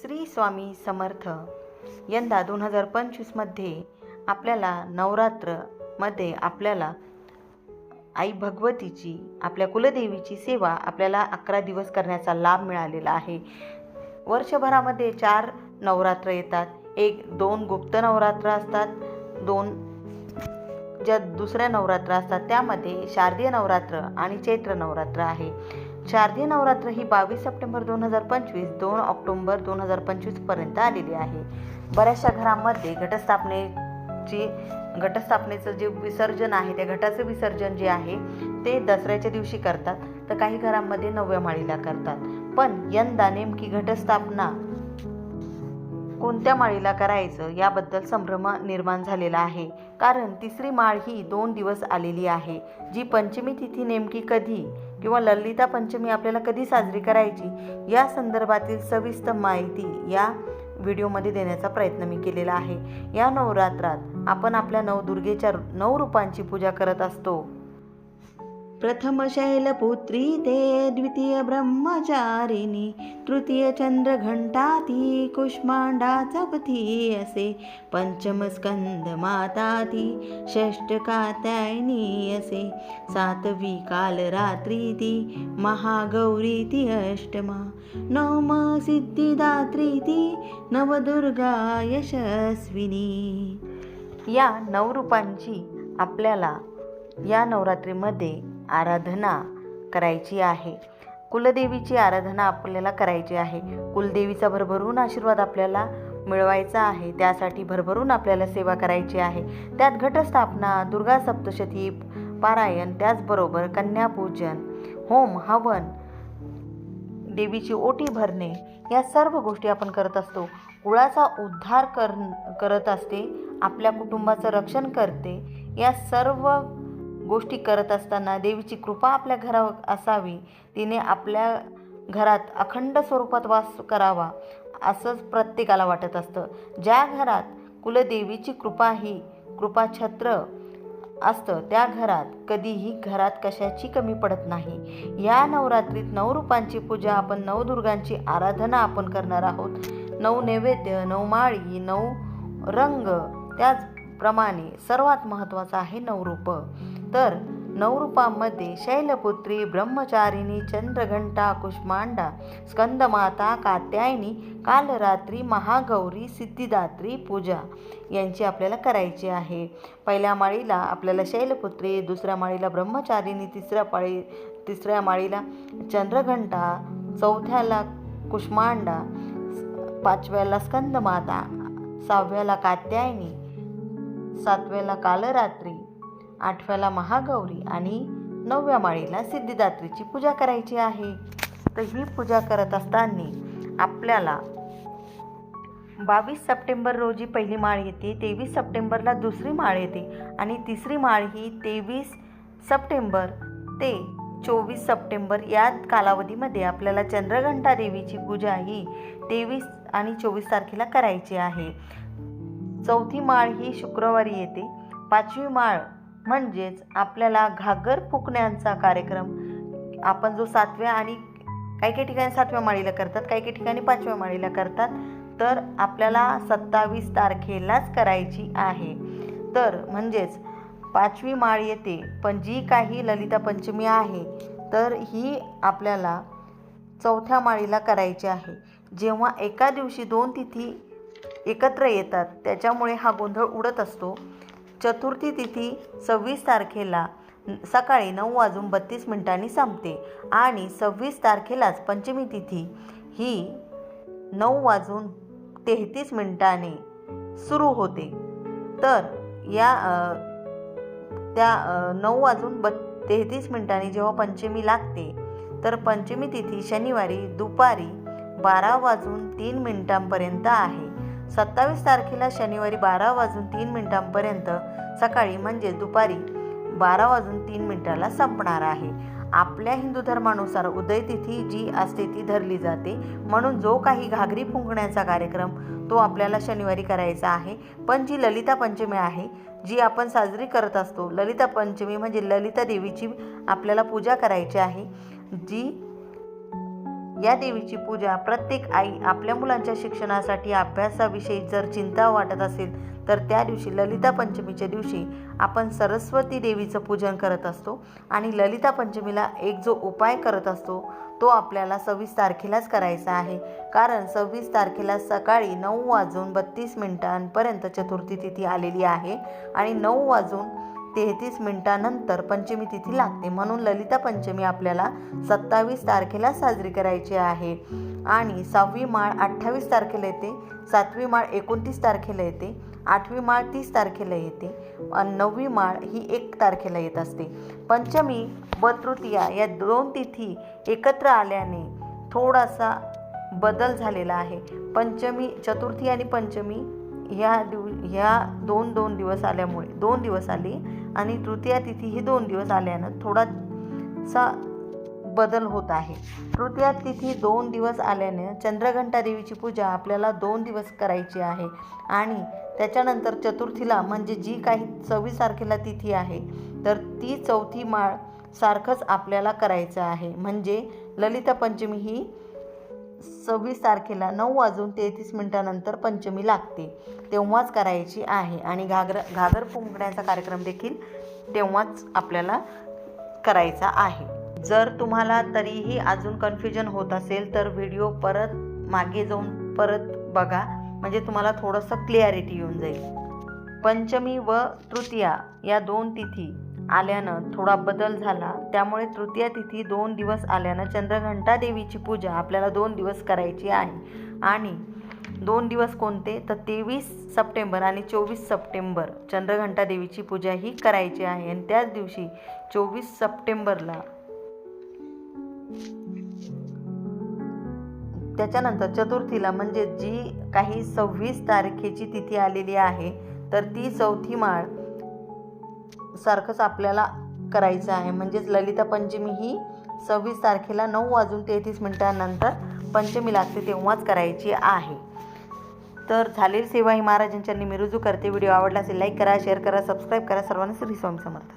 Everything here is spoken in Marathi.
श्री स्वामी समर्थ यंदा दोन हजार पंचवीसमध्ये आपल्याला नवरात्रमध्ये आपल्याला आई भगवतीची आपल्या कुलदेवीची सेवा आपल्याला अकरा दिवस करण्याचा लाभ मिळालेला आहे. वर्षभरामध्ये चार नवरात्र येतात. एक दोन गुप्त नवरात्र असतात. दोन ज्या दुसऱ्या नवरात्र असतात त्यामध्ये शारदीय नवरात्र आणि चैत्र नवरात्र आहे. शारदीय नवरात्र ही बावीस सप्टेंबर दोन हजार पंचवीस दोन ऑक्टोंबर दोन हजार पंचवीसपर्यंत आलेली आहे. बऱ्याचशा घरांमध्ये घटस्थापनेची घटस्थापनेचं जे विसर्जन आहे त्या घटाचं विसर्जन जे आहे ते दसऱ्याच्या दिवशी करतात. तर काही घरांमध्ये नवव्या माळीला करतात. पण यंदा नेमकी घटस्थापना कोणत्या माळीला करायचं याबद्दल संभ्रम निर्माण झालेला आहे. कारण तिसरी माळ ही दोन दिवस आलेली आहे. जी पंचमी तिथी नेमकी कधी? किंवा ललिता पंचमी आपल्याला कधी साजरी करायची या संदर्भातील सविस्तर माहिती या व्हिडिओमध्ये देण्याचा प्रयत्न मी केलेला आहे. या नवरात्रात आपण आपल्या नवदुर्गेच्या नऊ रूपांची पूजा करत असतो. प्रथम शैलपुत्री ते द्वितीय ब्रह्मचारिणी तृतीय चंद्रघंटा ती कुष्मांडाचा चपथी असे पंचम स्कंद माता ती षष्ट कात्यायनी असे सातवी काल रात्री ती महागौरी ती अष्टमा नवम सिद्धिदात्री ती नवदुर्गा यशस्विनी. या नवरूपांची आपल्याला या नवरात्रीमध्ये आराधना करायची आहे. कुलदेवीची आराधना आपल्याला करायची आहे. कुलदेवीचा भरभरून आशीर्वाद आपल्याला मिळवायचा आहे. त्यासाठी भरभरून आपल्याला सेवा करायची आहे. त्यात घटस्थापना दुर्गा सप्तशती पारायण त्याचबरोबर कन्यापूजन होम हवन देवीची ओटी भरणे या सर्व गोष्टी आपण करत असतो. कुळाचा उद्धार कर करत असते आपल्या कुटुंबाचं रक्षण करते या सर्व गोष्टी करत असताना देवीची कृपा आपल्या घरावर असावी. तिने आपल्या घरात अखंड स्वरूपात वास करावा असंच प्रत्येकाला वाटत असतं. ज्या घरात कुलदेवीची कृपा ही कृपाछत्र असतं त्या घरात कधीही घरात कशाची कमी पडत नाही. या नवरात्रीत नऊ रूपांची पूजा आपण नवदुर्गांची आराधना आपण करणार आहोत. नऊ नैवेद्य नऊ माळी नऊ रंग त्याच प्रमाणे सर्वात महत्त्वाचं आहे नवरूप. तर नवरूपांमध्ये शैलपुत्री ब्रह्मचारिणी चंद्रघंटा कुष्मांडा स्कंदमाता कात्यायनी कालरात्री महागौरी सिद्धिदात्री पूजा यांची आपल्याला करायची आहे. पहिल्या माळीला आपल्याला शैलपुत्री दुसऱ्या माळीला ब्रह्मचारिणी तिसऱ्या पाळी तिसऱ्या माळीला चंद्रघंटा चौथ्याला कुष्मांडा पाचव्याला स्कंदमाता सहाव्याला कात्यायनी सातव्याला कालरात्री आठव्याला महागौरी आणि नवव्या माळीला सिद्धिदात्रीची पूजा करायची आहे. तर ही पूजा करत असताना आपल्याला बावीस सप्टेंबर रोजी पहिली माळ येते तेवीस सप्टेंबरला दुसरी माळ येते आणि तिसरी माळ ही तेवीस सप्टेंबर ते चोवीस सप्टेंबर या कालावधीमध्ये आपल्याला चंद्रघंटा देवीची पूजा ही तेवीस आणि चोवीस तारखेला करायची आहे. चौथी माळ ही शुक्रवारी येते. पाचवी माळ म्हणजेच आपल्याला घागर फुकण्याचा कार्यक्रम. आपण जो सातव्या आणि काही काही ठिकाणी सातव्या माळीला करतात काही काही ठिकाणी पाचव्या माळीला करतात तर आपल्याला सत्तावीस तारखेलाच करायची आहे. तर म्हणजेच पाचवी माळ येते पण जी काही ललिता पंचमी आहे तर ही आपल्याला चौथ्या माळीला करायची आहे. जेव्हा एका दिवशी दोन तिथी एकत्र येतात. त्याच्यामुळे हा गोंधळ उडत असतो. चतुर्थी तिथी सव्वीस तारखेला सकाळी नऊ वाजून बत्तीस मिनिटांनी संपते आणि सव्वीस तारखेलाच पंचमी तिथी ही नऊ वाजून तेहतीस मिनिटाने सुरू होते. तर या त्या नऊ वाजून बत् तेहतीस मिनिटांनी जेव्हा पंचमी लागते तर पंचमी तिथी शनिवारी दुपारी बारा वाजून तीन मिनिटांपर्यंत आहे. सत्तावीस तारखेला शनिवारी बारा वाजून तीन मिनिटांपर्यंत सकाळी म्हणजे दुपारी बारा वाजून तीन मिनिटाला संपणार आहे. आपल्या हिंदू धर्मानुसार उदयतिथी जी असते ती धरली जाते म्हणून जो काही घागरी फुंकण्याचा कार्यक्रम तो आपल्याला शनिवारी करायचा आहे. पण जी ललिता पंचमी आहे जी आपण साजरी करत असतो ललिता पंचमी म्हणजे ललिता देवीची आपल्याला पूजा करायची आहे जी या देवीची पूजा प्रत्येक आई आपल्या मुलांच्या शिक्षणासाठी अभ्यासाविषयी जर चिंता वाटत असेल तर त्या दिवशी ललिता पंचमीच्या दिवशी आपण सरस्वती देवीचं पूजन करत असतो. आणि ललिता पंचमीला एक जो उपाय करत असतो तो आपल्याला सव्वीस तारखेलाच करायचा आहे. कारण सव्वीस तारखेला सकाळी नऊ वाजून बत्तीस मिनिटांपर्यंत चतुर्थी तिथी आलेली आहे. आणि नऊ वाजून तेहतीस मिनिटानंतर पंचमी तिथी लागते. म्हणून ललिता पंचमी आपल्याला सत्तावीस तारखेला साजरी करायची आहे. आणि सहावी माळ अठ्ठावीस तारखेला येते. सातवी माळ एकोणतीस तारखेला येते. आठवी माळ तीस तारखेला येते. आणि नववी माळ ही एक तारखेला येत असते. पंचमी व तृतीया या दोन तिथी एकत्र आल्याने थोडासा बदल झालेला आहे. पंचमी चतुर्थी आणि पंचमी ह्या दिव ह्या दोन दोन दिवस आल्यामुळे दोन दिवस आली आणि तृतीया तिथी ही दोन दिवस आल्यानं थोडासा बदल होत आहे. तृतीया तिथी दोन दिवस आल्याने चंद्रघंटा देवीची पूजा आपल्याला दोन दिवस करायची आहे आणि त्याच्यानंतर चतुर्थीला म्हणजे जी काही सव्वीस तारखेला तिथी आहे तर ती चौथी माळ सारखंच आपल्याला करायचं आहे. म्हणजे ललिता पंचमी ही सव्वीस तारखेला नऊ वाजून तेहतीस मिनिटानंतर पंचमी लागते. तेव्हाच करायची आहे. आणि घागर घागर फुंकण्याचा कार्यक्रम देखील तेव्हाच आपल्याला करायचा आहे. जर तुम्हाला तरीही अजून कन्फ्युजन होत असेल तर व्हिडिओ परत मागे जाऊन परत बघा. म्हणजे तुम्हाला थोडंसं क्लिअरिटी येऊन जाईल. पंचमी व तृतीया या दोन तिथी आल्यानं थोडा बदल झाला. त्यामुळे तृतीया तिथी दोन दिवस आल्यानं चंद्रघंटा देवीची पूजा आपल्याला दोन दिवस करायची आहे. आणि दोन दिवस कोणते? तर तेवीस सप्टेंबर आणि चोवीस सप्टेंबर चंद्रघंटा देवीची पूजा ही करायची आहे. आणि त्याच दिवशी चोवीस सप्टेंबरला त्याच्यानंतर चतुर्थीला म्हणजे जी काही सव्वीस तारखेची तिथी आलेली आहे तर ती चौथी माळ सारखंच आपल्याला करायचं आहे. म्हणजेच ललिता पंचमी ही सव्वीस तारखेला नऊ वाजून तेहतीस मिनिटांनंतर पंचमी लागते तेव्हाच करायची आहे. तर झालेली सेवा ही महाराजांच्या मी रुजू करते. व्हिडिओ आवडला असेल लाईक करा शेअर करा सबस्क्राईब करा. सर्वांना श्री स्वामी समर्थ.